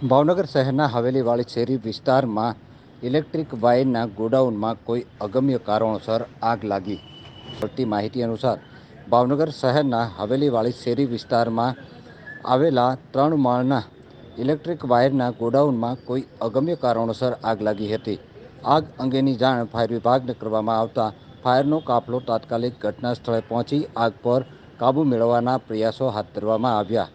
ભાવનગર શહેરના હવેલીવાળી શેરી વિસ્તારમાં ઇલેક્ટ્રિક વાયરના ગોડાઉનમાં કોઈ અગમ્ય કારણોસર આગ લાગી. મળતી માહિતી અનુસાર, ભાવનગર શહેરના હવેલીવાળી શેરી વિસ્તારમાં આવેલા ત્રણ માળના ઇલેક્ટ્રિક વાયરના ગોડાઉનમાં કોઈ અગમ્ય કારણોસર આગ લાગી હતી. આગ અંગેની જાણ ફાયર વિભાગને કરવામાં આવતા ફાયરનો કાફલો તાત્કાલિક ઘટના સ્થળે પહોંચી આગ પર કાબૂ મેળવવાના પ્રયાસો હાથ ધરવામાં આવ્યા.